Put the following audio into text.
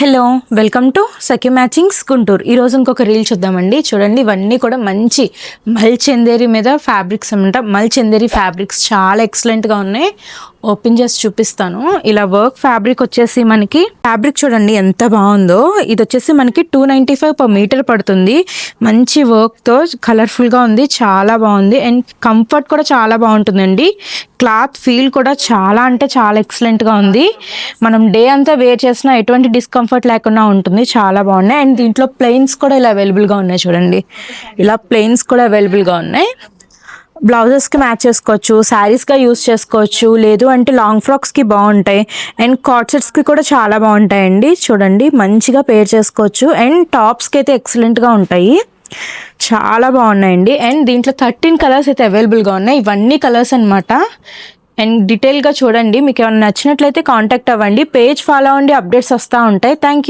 Hello welcome to Sakhi matchings Guntur ఈరోజు ఇంకొక reel చూద్దామండి. చూడండి ఇవన్నీ కూడా మంచి మల్చెందేరి మీద ఫ్యాబ్రిక్స్ అనమాట మల్చెందేరి ఫ్యాబ్రిక్స్ చాలా ఎక్సలెంట్గా ఉన్నాయి. ఓపెన్ చేసి చూపిస్తాను. ఇలా వర్క్ ఫ్యాబ్రిక్ వచ్చేసి మనకి ఫ్యాబ్రిక్ చూడండి ఎంత బాగుందో. ఇది వచ్చేసి మనకి two ninety five per meter పడుతుంది. మంచి వర్క్తో కలర్ఫుల్గా ఉంది చాలా బాగుంది. అండ్ కంఫర్ట్ కూడా చాలా బాగుంటుందండి. క్లాత్ ఫీల్ కూడా చాలా అంటే చాలా ఎక్సలెంట్గా ఉంది. మనం డే అంతా వేర్ చేసినా ఎటువంటి డిస్కంఫర్ట్ లేకుండా ఉంటుంది చాలా బాగున్నాయి. అండ్ దీంట్లో ప్లెయిన్స్ కూడా ఇలా అవైలబుల్గా ఉన్నాయి చూడండి. ఇలా ప్లెయిన్స్ కూడా అవైలబుల్గా ఉన్నాయి. బ్లౌజెస్కి మ్యాచ్ చేసుకోవచ్చు శారీస్గా యూస్ చేసుకోవచ్చు లేదు అంటే లాంగ్ ఫ్రాక్స్కి బాగుంటాయి. అండ్ కాట్ సెట్స్కి కూడా చాలా బాగుంటాయండి. చూడండి మంచిగా పేర్ చేసుకోవచ్చు. అండ్ టాప్స్కి అయితే ఎక్సలెంట్గా ఉంటాయి. చాలా బాగున్నాయండి. అండ్ దీంట్లో థర్టీన్ కలర్స్ అయితే అవైలబుల్గా ఉన్నాయి. ఇవన్నీ కలర్స్ అనమాట అండ్ డీటెయిల్గా చూడండి. మీకు ఏమైనా నచ్చినట్లయితే కాంటాక్ట్ అవ్వండి. పేజ్ ఫాలో అవ్వండి. అప్డేట్స్ వస్తూ ఉంటాయి. Thank you